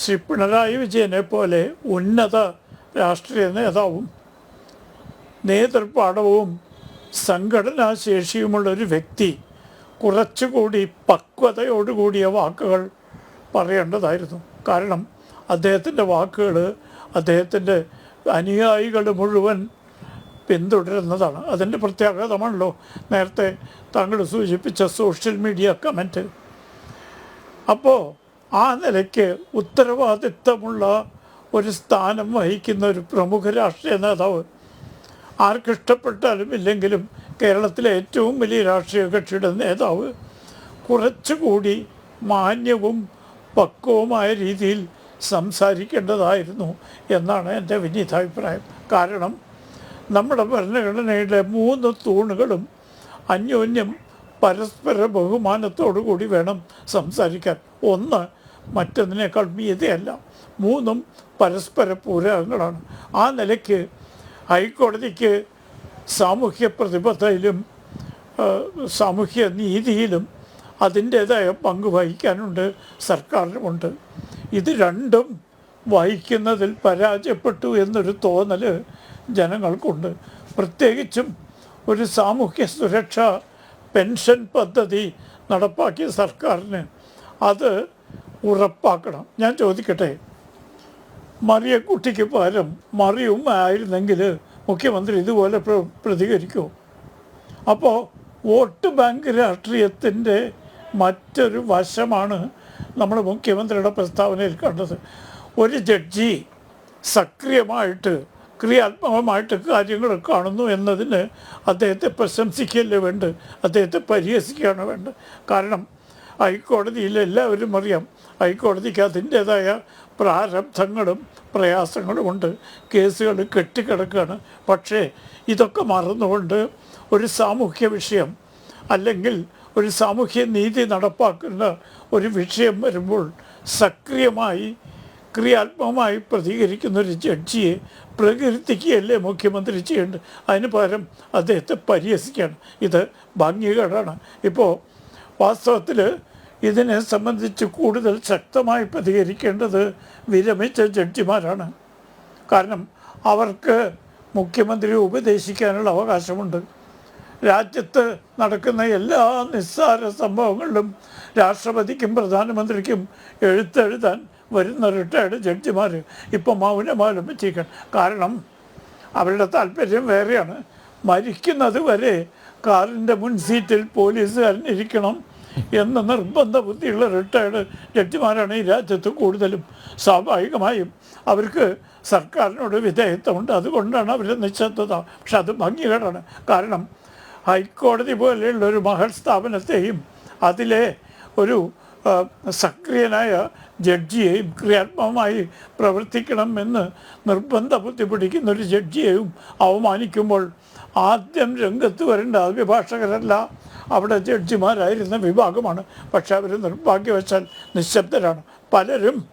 ശ്രീ പിണറായി വിജയനെ പോലെ ഉന്നത രാഷ്ട്രീയ നേതാവും നേതൃപാഠവും സംഘടനാശേഷിയുമുള്ള ഒരു വ്യക്തി കുറച്ചുകൂടി പക്വതയോടുകൂടിയ വാക്കുകൾ പറയേണ്ടതായിരുന്നു. കാരണം അദ്ദേഹത്തിന്റെ വാക്കുകൾ അദ്ദേഹത്തിന്റെ അനുയായികൾ മുഴുവൻ പിന്തുടരുന്നതാണ്. അതിന്റെ പ്രത്യാഘാതമാണല്ലോ നേരത്തെ താങ്കൾ സൂചിപ്പിച്ച സോഷ്യൽ മീഡിയ കമന്റ്. അപ്പോൾ ആ നിലയ്ക്ക് ഉത്തരവാദിത്തമുള്ള ഒരു സ്ഥാനം വഹിക്കുന്ന ഒരു പ്രമുഖ രാഷ്ട്രീയ നേതാവ് ആർക്കിഷ്ടപ്പെട്ടാലും ഇല്ലെങ്കിലും കേരളത്തിലെ ഏറ്റവും വലിയ രാഷ്ട്രീയ കക്ഷിയുടെ നേതാവ് കുറച്ചുകൂടി മാന്യവും പക്വവുമായ രീതിയിൽ സംസാരിക്കേണ്ടതായിരുന്നു എന്നാണ് എന്റെ വിനീതാഭിപ്രായം. കാരണം നമ്മുടെ ഭരണഘടനയുടെ മൂന്ന് തൂണുകളും അന്യോന്യം പരസ്പര ബഹുമാനത്തോടു കൂടി വേണം സംസാരിക്കാൻ. ഒന്ന് മറ്റൊന്നിനേക്കാൾ മീതയല്ല. മൂന്നും പരസ്പര പൂരകങ്ങളാണ് ആ നിലയ്ക്ക് ഹൈക്കോടതിക്ക് സാമൂഹ്യ പ്രതിബദ്ധതയിലും സാമൂഹ്യ നീതിയിലും അതിന്റേതായ പങ്ക് വഹിക്കാനുണ്ട് സർക്കാരിനുമുണ്ട്. ഇത് രണ്ടും വഹിക്കുന്നതിൽ പരാജയപ്പെട്ടു എന്നൊരു തോന്നൽ ജനങ്ങൾക്കുണ്ട്. പ്രത്യേകിച്ചും ഒരു സാമൂഹ്യ സുരക്ഷ പെൻഷൻ പദ്ധതി നടപ്പാക്കിയ സർക്കാരിന്. അത് ഉറപ്പാക്കണം. ഞാൻ ചോദിക്കട്ടെ? മറിയ കുട്ടിക്ക് പകരം മറിയും ആയിരുന്നെങ്കിൽ മുഖ്യമന്ത്രി ഇതുപോലെ പ്ര- പ്രതികരിക്കുമോ അപ്പോൾ വോട്ട് ബാങ്ക് രാഷ്ട്രീയത്തിന്റെ മറ്റൊരു വശമാണ് നമ്മൾ മുഖ്യമന്ത്രിയുടെ പ്രസ്താവനയിൽ കണ്ടത്. ഒരു ജഡ്ജി സക്രിയമായിട്ട് ക്രിയാത്മകമായിട്ട് കാര്യങ്ങൾ കാണുന്നു എന്നതിന് അദ്ദേഹത്തെ പ്രശംസിക്കുകയല്ലേ വേണ്ട അദ്ദേഹത്തെ പരിഹസിക്കുകയാണ് വേണ്ടത്. കാരണം ഹൈക്കോടതിയിൽ എല്ലാവരും അറിയാം. ഹൈക്കോടതിക്ക് അതിന്റേതായ പ്രാരബ്ധങ്ങളും പ്രയാസങ്ങളുമുണ്ട് കേസുകൾ കെട്ടിക്കിടക്കുകയാണ്. പക്ഷേ ഇതൊക്കെ മറന്നുകൊണ്ട് ഒരു സാമൂഹ്യ വിഷയം അല്ലെങ്കിൽ ഒരു സാമൂഹ്യ നീതി നടപ്പാക്കുന്ന ഒരു വിഷയം വരുമ്പോൾ സക്രിയമായി ക്രിയാത്മകമായി പ്രതികരിക്കുന്ന ഒരു ജഡ്ജിയെ പ്രകീർത്തിക്കുകയല്ലേ മുഖ്യമന്ത്രി ചെയ്യേണ്ടത്? അതിന് പകരം അദ്ദേഹത്തെ പരിഹസിക്കുകയാണ്. ഇത് ഭംഗികേടാണ്. ഇപ്പോൾ വാസ്തവത്തിൽ ഇതിനെ സംബന്ധിച്ച് കൂടുതൽ ശക്തമായി പ്രതികരിക്കേണ്ടത് വിരമിച്ച ജഡ്ജിമാരാണ്. കാരണം അവർക്ക് മുഖ്യമന്ത്രിയെ ഉപദേശിക്കാനുള്ള അവകാശമുണ്ട്. രാജ്യത്ത് നടക്കുന്ന എല്ലാ നിസ്സാര സംഭവങ്ങളിലും രാഷ്ട്രപതിക്കും പ്രധാനമന്ത്രിക്കും എഴുത്തെഴുതാൻ വരുന്ന റിട്ടയർഡ് ജഡ്ജിമാർ ഇപ്പോൾ ചെയ്യണം കാരണം അവരുടെ താല്പര്യം വേറെയാണ്. മരിക്കുന്നത് വരെ കാറിന്റെ മുൻസീറ്റിൽ പോലീസുകാരൻ ഇരിക്കണം. എന്ന നിർബന്ധ ബുദ്ധിയുള്ള റിട്ടയർഡ് ജഡ്ജിമാരാണ് ഈ രാജ്യത്ത് കൂടുതലും സ്വാഭാവികമായും. അവർക്ക് സർക്കാരിനോട് വിധേയത്വമുണ്ട്. അതുകൊണ്ടാണ് അവർ നിശ്ചബ്ദത പക്ഷെ അത് ഭംഗികേടാണ് കാരണം ഹൈക്കോടതി പോലെയുള്ള ഒരു മഹൽ സ്ഥാപനത്തെയും അതിലെ ഒരു സക്രിയനായ ജഡ്ജിയെയും ക്രിയാത്മകമായി പ്രവർത്തിക്കണമെന്ന് നിർബന്ധ ബുദ്ധി പിടിക്കുന്ന ഒരു ജഡ്ജിയെയും അവമാനിക്കുമ്പോൾ ആദ്യം രംഗത്ത് വരേണ്ട അഭിഭാഷകരല്ല. അവിടെ ജഡ്ജിമാരായിരുന്ന വിഭാഗമാണ്. പക്ഷെ അവർ നിർഭാഗ്യവശാൽ നിശബ്ദരാണ്. പലരും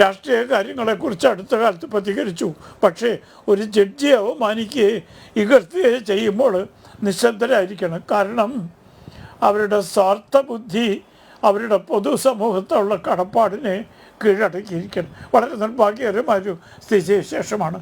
രാഷ്ട്രീയ കാര്യങ്ങളെക്കുറിച്ച് അടുത്ത കാലത്ത് പ്രതികരിച്ചു. പക്ഷേ ഒരു ജഡ്ജിയെ അവമാനിക്കുകയും ഇകഴ്ത്തുകയോ ചെയ്യുമ്പോൾ നിശബ്ദരായിരിക്കണം. കാരണം അവരുടെ സ്വാർത്ഥ ബുദ്ധി അവരുടെ പൊതുസമൂഹത്തുള്ള കടപ്പാടിനെ കീഴടക്കിയിരിക്കണം വളരെ നിർഭാഗ്യകരമായ ഒരു സ്ഥിതിവിശേഷമാണ്.